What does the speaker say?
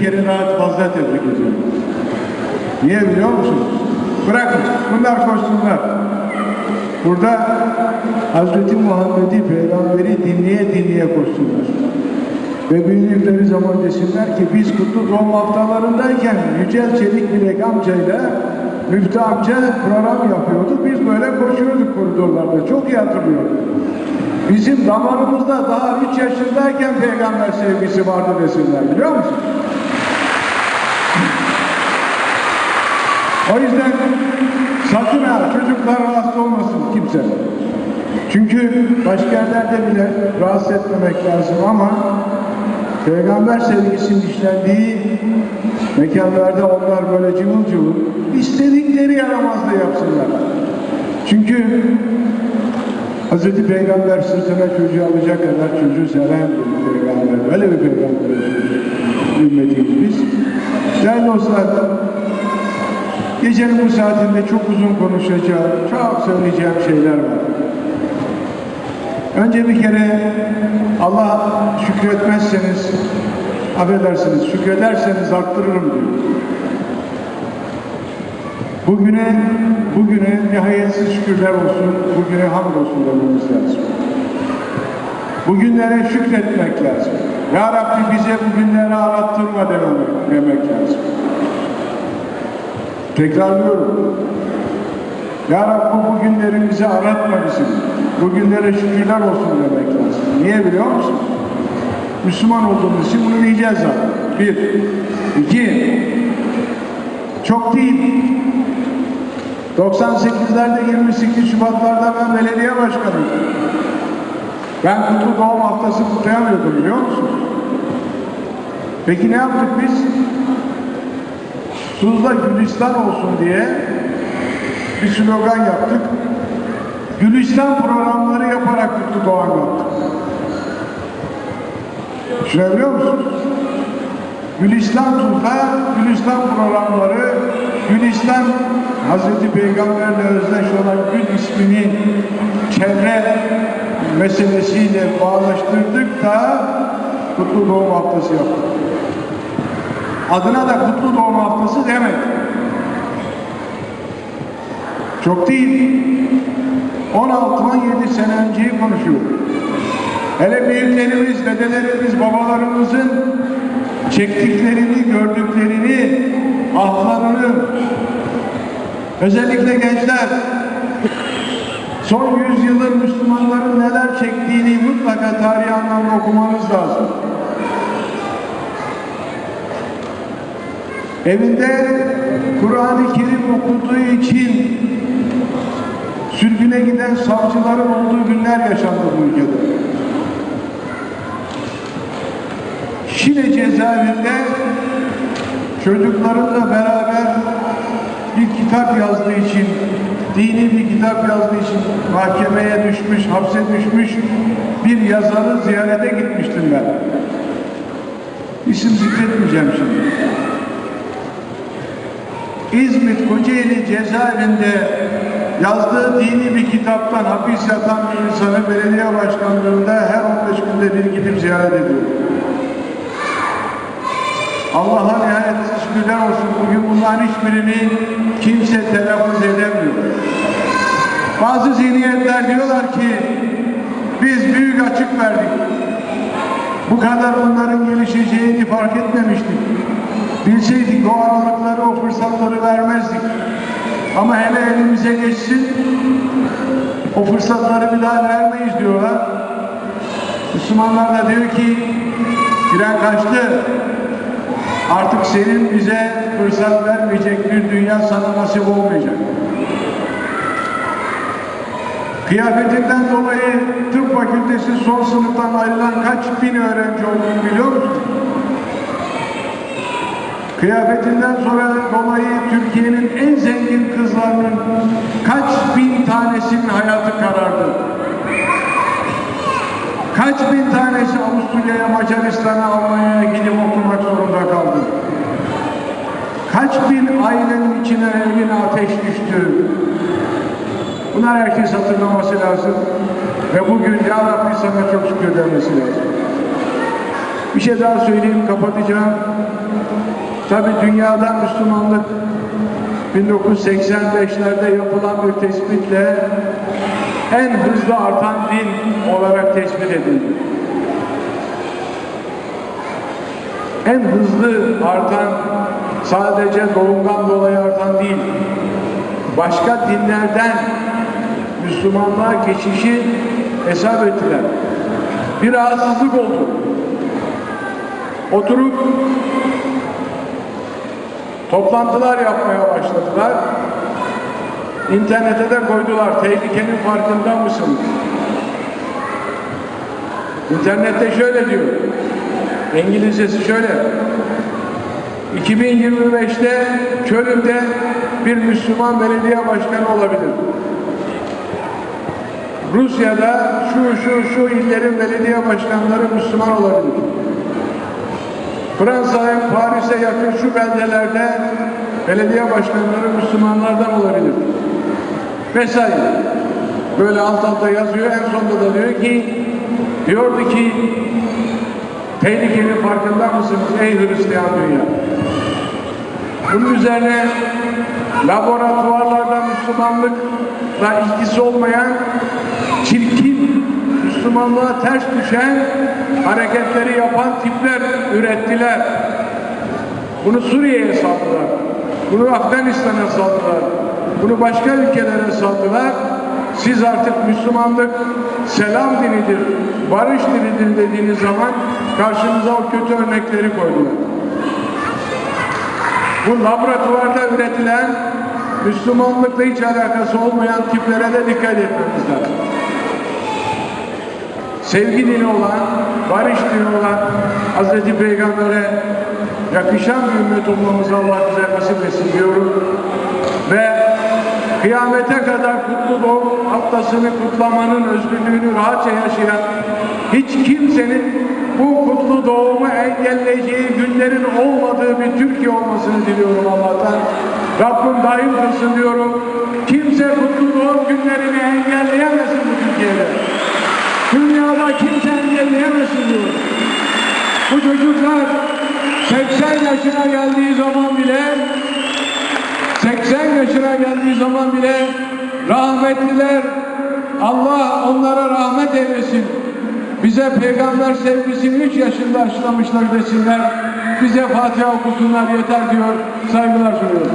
kere daha fazla tebrik ediyorum. Niye biliyor musunuz? Bırakın, bunlar koşsunlar. Burada Hazreti Muhammed'i, Peygamberi dinleye dinleye koşsunlar. Ve büyüdükleri zaman desinler ki biz kutlu doğum haftalarındayken Yücel Çelik Bilek amcayla Müftü amca program yapıyordu. Biz böyle koşuyorduk koridorlarda. Çok iyi hatırlıyorum. Bizim damarımızda daha 3 yaşındayken peygamber sevgisi vardı desinler biliyor musun? O yüzden sakın ha çocuklar rahatsız olmasın kimse. Çünkü başka yerlerde bile rahatsız etmemek lazım ama Peygamber sevgisinin işlendiği mekanlarda onlar böyle cıvıl cıvıl istedikleri yaramazlığı yapsınlar. Çünkü Hz. Peygamber sırtına çocuğu alacak kadar çocuğu seven bir peygamber. Böyle bir peygamber ümmetiyiz biz. Değerli dostlar, gecenin bu saatinde çok uzun konuşacağım, çok söyleyeceğim şeyler var. Önce bir kere Allah şükretmezseniz, affedersiniz, şükrederseniz arttırırım diyor. Bugüne, bugüne nihayetsiz şükürler olsun, bugüne hamd olsun dememiz lazım. Bugünlere şükretmek lazım. Ya Rabbi bize bugünleri arattırma demek, demek lazım. Tekrarlıyorum. Ya Rabbi bugünleri bize aratma bizim. Bugünlere şükürler olsun demek lazım. Niye biliyor musun? Müslüman olduğumuz için bunu diyeceğiz zaten. Bir. İki. Çok değil. 98'lerde 28 Şubatlarda ben belediye başkanıydım. Ben kutlu doğum haftası kutlayamıyordum biliyor musun? Peki ne yaptık biz? Tuzla Gülistan olsun diye bir slogan yaptık. Gülistan programları yaparak kutlu doğan yaptık. Düşünebiliyor musunuz? Gülistan Tuzla, Gülistan programları, Gülistan Hazreti Peygamberle özdeş olan Gül ismini çevre meselesiyle bağlaştırdık da Kutlu Doğum Haftası yaptık. Adına da Kutlu Doğum Haftası demek. Çok değil. 16-17 sene önceyi konuşuyorum. Hele büyüklerimiz, dedelerimiz, babalarımızın çektiklerini, gördüklerini, ahlarını, özellikle gençler, son yüzyılın Müslümanların neler çektiğini mutlaka tarihi anlamda okumanız lazım. Evinde Kur'an-ı Kerim okuduğu için sürgüne giden savcıların olduğu günler yaşandı bu ülkede. Şile cezaevinde çocuklarıyla beraber bir kitap yazdığı için, dini bir kitap için mahkemeye düşmüş, hapse düşmüş bir yazarı ziyarete gitmiştim ben. İsim zikretmeyeceğim şimdi. İzmit Kocaeli cezaevinde yazdığı dini bir kitaptan hapis yatan bir insanı belediye başkanlığında her 15 günde bir gidip ziyaret ediyor. Allah'a nihayetsiz şükürler olsun. Bugün bunların hiçbirini kimse telaffuz edemiyor. Bazı zihniyetler diyorlar ki biz büyük açık verdik. Bu kadar onların gelişeceğini fark etmemiştik. Bilseydik o aralıkları, o fırsatları vermezdik. Ama hele elimize geçsin, o fırsatları bir daha vermeyiz diyorlar. Müslümanlar da diyor ki, tren kaçtı. Artık senin bize fırsat vermeyecek bir dünya sana nasip olmayacak. Kıyafetinden dolayı tıp fakültesi son sınıftan ayrılan kaç bin öğrenci olduğunu biliyor musun? Kıyafetinden sonra dolayı Türkiye'nin en zengin kızlarının kaç bin tanesinin hayatı karardı. Kaç bin tanesi Avusturya'ya, Macaristan'a, Almanya'ya gidip okumak. Kaç bin ailenin içine evine ateş düştü. Bunlar herkes hatırlaması lazım. Ve bugün Ya Rabbi sana çok şükür demesi lazım. Bir şey daha söyleyeyim, kapatacağım. tabi dünyada Müslümanlık 1985'lerde yapılan bir tespitle en hızlı artan din olarak tespit edildi. En hızlı artan sadece doğumdan dolayı artan değil, başka dinlerden Müslümanlığa geçişi hesap ettiler. Bir rahatsızlık oldu. Oturup toplantılar yapmaya başladılar. İnternete de koydular. Tehlikenin farkında mısınız? İnternette şöyle diyor. İngilizcesi şöyle. 2025'te Köln'de bir Müslüman belediye başkanı olabilir. Rusya'da şu şu şu illerin belediye başkanları Müslüman olabilir. Fransa'ya, Paris'e yakın şu beldelerde belediye başkanları Müslümanlardan olabilir. Vesaire. Böyle alt alta yazıyor. En sonunda da diyor ki diyordu ki tehlikenin farkında mısınız ey Hristiyan dünya? Bunun üzerine laboratuvarlarda Müslümanlıkla ilgisi olmayan çirkin, Müslümanlığa ters düşen hareketleri yapan tipler ürettiler. Bunu Suriye'ye saldılar. Bunu Afganistan'a saldılar. Bunu başka ülkelere saldılar. Siz artık Müslümanlık selam dinidir, barış dinidir dediğiniz zaman karşınıza o kötü örnekleri koydular. Bu laboratuvarda üretilen Müslümanlıkla hiç alakası olmayan tiplere de dikkat etmemiz lazım. Sevgi dini olan, barış dini olan Hz. Peygamber'e yakışan bir ümmet olmamızı Allah bize nasip etsin diyorum. Ve kıyamete kadar kutlu doğum haftasını kutlamanın özgürlüğünü rahatça yaşayan hiç kimsenin bu kutlu doğumu engelleyeceği günlerin olmadığı bir Türkiye olmasını diliyorum Allah'tan. Rabbim daim kılsın diyorum. Kimse kutlu doğum günlerini engelleyemesin bu Türkiye'de. Dünyada kimse engelleyemesin diyorum. Bu çocuklar 80 yaşına geldiği zaman bile 80 yaşına geldiği zaman bile rahmetliler Allah onlara rahmet eylesin. Bize peygamber sevgisini 3 yaşında aşılamışlar desinler. Bize Fatiha okusunlar yeter diyor. Saygılar sunuyorum.